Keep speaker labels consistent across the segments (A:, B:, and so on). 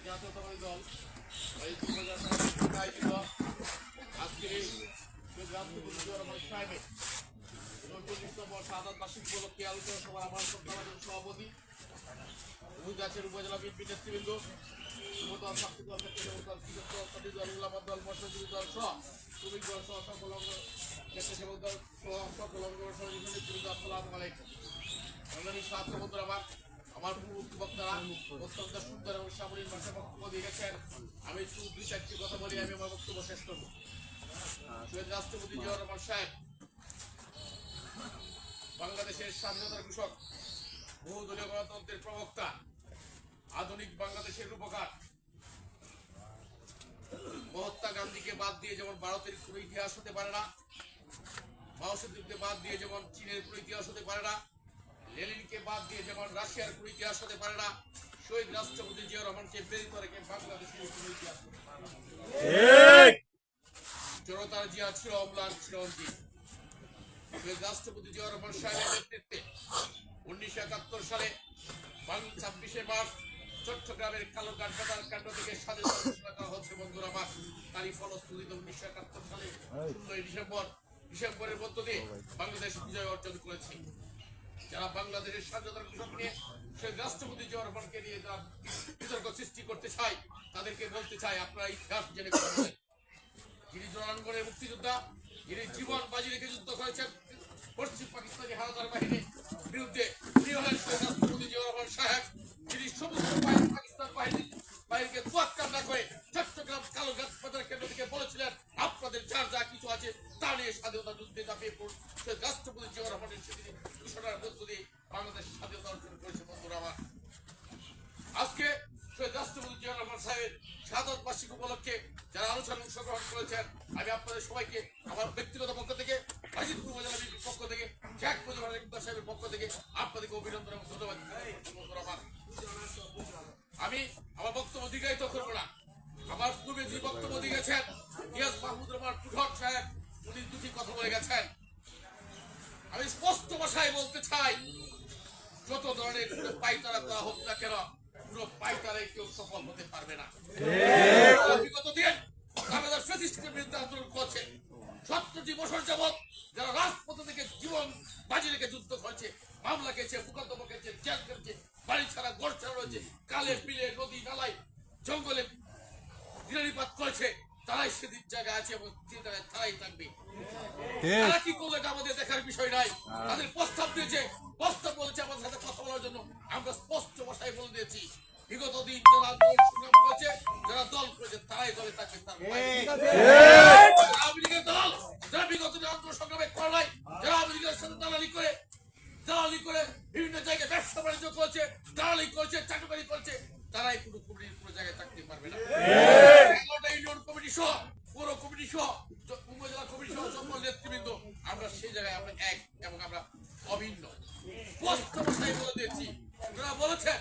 A: জাতীয়তাবাদী দল এই আয়োজিত আজকের এই রাষ্ট্রপতি সাহেবের উনচল্লিশতম সাধারণ বার্ষিক উপলক্ষে আলোচনা সভার আমার সত্তাবাদের সভাপতি গাছের উপজেলা বিএনপি নেতৃবৃন্দ যুবদল ছাত্র দল দল ছাত্রী দল উলামা দল মৎস্যজীবী দল সহ শ্রমিক দল সহ সকল অঙ্গ স্বেচ্ছাসেবক দল সহ সকল অঙ্গ সহযোগী নেতৃবৃন্দ আসসালামু আলাইকুম আমার আমার পূর্ববর্তী বক্তারা অত্যন্ত সুন্দর এবং সামরিক ভাষায় বক্তব্য দিয়ে গেছেন। আমি শুধু দুই চারটি কথা বলি, আমি আমার বক্তব্য শেষ করব। রাষ্ট্রপতি জিয়া রহমান সাহেব, বাংলাদেশের স্বাধীনতার কৃষক বহুদলীয় গণতন্ত্রের প্রবক্তা, আধুনিক বাংলাদেশের রূপকার। মহাত্মা গান্ধীকে বাদ দিয়ে যেমন ভারতের কোনো ইতিহাস হতে পারে না মাও সেতুকে বাদ দিয়ে যেমন চীনের কোনো ইতিহাস হতে পারে না লেনিনকে বাদ দিয়ে যেমন রাশিয়ার কোনো ইতিহাস হতে পারে না শহীদ রাষ্ট্রপতি জিয়া রহমানকে প্রেরিত রেখে বাংলাদেশের কোনো ইতিহাস হতে পারে না। জনতার জিয়া ছিল অম্লান চিরঞ্জিত শহীদ রাষ্ট্রপতি জিয়া রহমান সাহেবের নেতৃত্বে উনিশশো একাত্তর সালে ছাব্বিশে মার্চ চট্টগ্রামের কালোঘাট বেতার কাণ্ড থেকে স্বাধীনতা ঘোষণা করা হচ্ছে বন্ধুরা আমার তারই ফলশ্রুতিতে উনিশশো একাত্তর সালে ষোলোই ডিসেম্বর। ডিসেম্বরের মধ্য দিয়ে বাংলাদেশ বিজয় অর্জন করেছে। যারা বাংলাদেশের স্বাধীনতার নিয়ে সেই রাষ্ট্রপতি জিয়া রহমানকে নিয়ে যারা বিতর্ক সৃষ্টি করতে চায়, তাদেরকে বলতে চাই আপনারা ইতিহাস জেনে যিনি জনাঙ্গনের মুক্তিযোদ্ধা, যিনি জীবন বাজি রেখে যুদ্ধ করেছেন, পশ্চিম পাকিস্তানি হানাদার বাহিনীর বিরুদ্ধে রাষ্ট্রপতি জিয়া সাহেব, যিনি সমস্ত পাকিস্তান বাহিনী বাহিনীকে তোয়াক্কা না করে চট্টগ্রাম কালোঘাট বাজার কেন্দ্র থেকে বলেছিলেন যার যা কিছু আছে তা নিয়ে স্বাধীনতা যুদ্ধে ঝাঁপিয়ে পড়ুন। রাষ্ট্রপতি জিয়া রহমানের সেদিন ঘোষণার মধ্য দিয়ে বাংলাদেশ স্বাধীনতা অর্জন করেছে, বন্ধুরা আমার। আজকে রাষ্ট্রপতি জিয়া রহমান সাহেবের বার্ষিক উপলক্ষে যারা আলোচনায় অংশগ্রহণ করেছেন, আমি আপনাদের সবাইকে আমার ব্যক্তিগত পক্ষ থেকে উপজেলা পক্ষ থেকে, শেখ মুজিবুর রহমান সাহেবের পক্ষ থেকে আপনাদেরকে অভিনন্দন এবং ধন্যবাদ। আমি আমার বক্তব্য দীর্ঘায়িত করব না। আমার পূর্বে যে বক্তব্য দিয়ে গেছেন ইয়াস মাহমুদ রহমান পুঠক সাহেব উনি দুটি কথা বলে গেছেন। আমি স্পষ্ট ভাষায় বলতে চাই যত ধরনের কোনো পাইতারা করা হোক না কেন পুরো পাইতারাই কেউ সফল হতে পারবে না। বিগত দিন আমাদের বিরুদ্ধে আন্দোলন করছে। সত্তরটি বছর যাবৎ যারা রাজপথ থেকে জীবন বাজি রেখে যুদ্ধ করছে মামলা খেয়েছে মুকদ্দম খেয়েছে জেল খেয়েছে বাড়ি ছাড়া ঘর ছাড়া রয়েছে কালে বিলে নদী নালায় জঙ্গলে নিরানিপাত করেছে। তারাই সেদিন জায়গায় আছে এবং যে জায়গায় তারাই থাকবে। তারা কি এটা আমাদের দেখার বিষয় নাই। তাদের প্রস্তাব দিয়েছে। প্রস্তাব বলেছে আমাদের সাথে কথা বলার জন্য। আমরা স্পষ্ট ভাষায় বলে দিয়েছি। বিগত দিন যারা দল সংগ্রাম করেছে যারা দল করেছে তারাই দলে থাকবে। যারা আওয়ামী লীগের দল যারা বিগত দিন আন্দোলন সংগ্রামে করে নাই যারা আওয়ামী লীগের সাথে দালালি করে দালালি করে বিভিন্ন জায়গায় ব্যবসা বাণিজ্য করেছে দালালি করেছে চাকরি করেছে তারাই কোনো কমিটির কোনো জায়গায় থাকতে পারবে না। এগারোটা ইউনিয়ন কমিটি সহ কমিটি সহ কমিটি সহ নেতৃবৃন্দ, আমরা সেই জায়গায় আমরা এক এবং আমরা অভিন্ন। স্পষ্ট বলে দিয়েছি। ওনারা বলেছেন,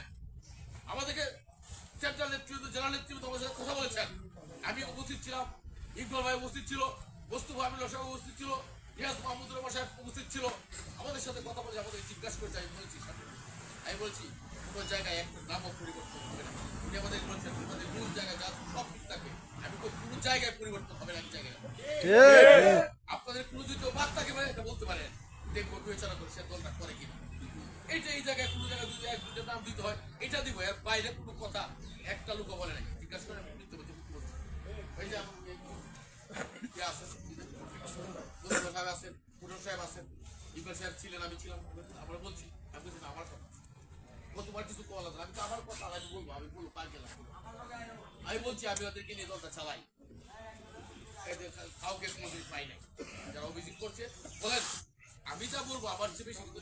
A: আমাদেরকে সেন্ট্রাল জেলা আমাদের সাথে কথা বলেছেন। আমি উপস্থিত ছিলাম, ইকবাল ভাই উপস্থিত ছিল, মোস্তফা সাহেব উপস্থিত ছিল রিয়াজ মাহমুদুর উপস্থিত ছিল। আমাদের সাথে কথা বলে আমাদের জিজ্ঞাসা আমি বলছি আমি বলছি কোনো জায়গায় একটা নামও পরিবর্তন হবে না। উনি আমাদের বলছেন আমাদের মূল জায়গায় যা সব ঠিক থাকবে আমি বলি, কোনো জায়গায় পরিবর্তন হবে না এক জায়গায়। আপনাদের কোনো যদি বাদ থাকে মানে এটা বলতে পারেন দেখব বিবেচনা করে সে দলটা করে কিনা। এইটা এই জায়গায় কোনো জায়গায় যদি এক দুটো নাম দিতে হয় এটা দিব এর বাইরে কোনো কথা একটা লোক বলে নাই। জিজ্ঞাসা করে আমি দিতে বলছি। এই যে এই ইয়ে আছেন, সাহেব আছেন পুরো সাহেব আছেন ইকবাল সাহেব ছিলেন আমি ছিলাম আমরা বলছি আমি বলছি না, আমার কথা কতবার কিছু কল আছে আমি তো আমার কথা আমি বলব আমি বলব আমি বলছি, আমি ওদেরকে নিয়ে দলটা চালাই। কাউকে কোনো জিনিস পাই নাই। যারা অভিযোগ করছে, বলেন, আমি যা বলব আমার চেয়ে বেশি কিন্তু।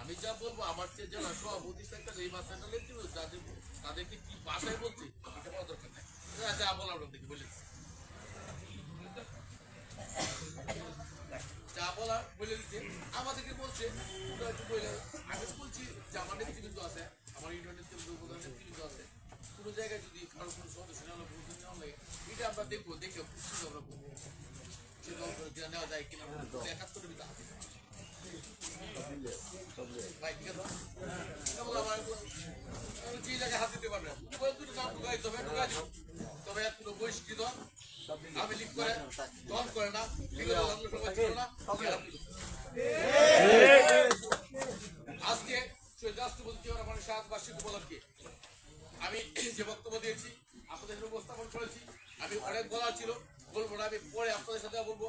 A: আমি যা বলব আমার চেয়ে জেলা সভাপতি সেক্টর, এই মাসে যাদের, তাদেরকে কি ভাষায় বলছে, এটা বলা দরকার নাই। যা ওদেরকে বলে। যা বলা বলে দিচ্ছে আমাদেরকে বলছে ওরা একটু বলে আমি বলছি, যে আমার নেতৃবৃন্দ আছে, আমার ইউনিয়ন নেতৃবৃন্দ উপজেলা নেতৃবৃন্দ আছে। কোনো জায়গায় যদি কারও কোনো সদস্য নেওয়া লাগে ভোট নেওয়া লাগে, এটা আমরা দেখব, দেখে খুশি আমরা। করব সে দল নেওয়া যায় কিনা একাত্তরের ভিতরে ভাই, ঠিক আমার বলছি ঢুকাই তবে এতগুলো বহিষ্কৃত আমি লিখ করে দল করে না। বিগত অন্য সময় ছিল না। আজকে রাষ্ট্রপতি রহমানের শাহাদ বার্ষিক উপলক্ষে। আমি যে বক্তব্য দিয়েছি আপনাদের উপস্থাপন করেছি আমি অনেক বলা ছিল বলব না আমি পরে আপনাদের সাথে বলব।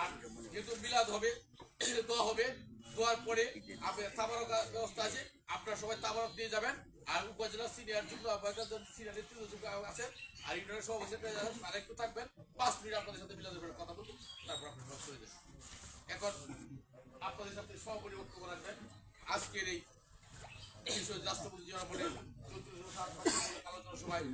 A: আর যেহেতু মিলাদ হবে দোয়া হবে দোয়ার পরে আপনার তাবারক ব্যবস্থা আছে আপনারা সবাই তাবারক দিয়ে যাবেন। আর উপজেলা সিনিয়র যুগ্ম সিনিয়র নেতৃত্ব যুগ্ম আছেন আর ইউনিয়নের সভাপতি তারা একটু থাকবেন। পাঁচ মিনিট আপনাদের সাথে মিলাদের ব্যাপারে কথা বলব তারপর আপনারা চলে যাবেন। এখন আপনাদের সাথে সভাপতি বক্তব্য রাখবেন। আজকের এই রাষ্ট্রপতি জিয়া চৌত্রিশ আলোচনা সভায়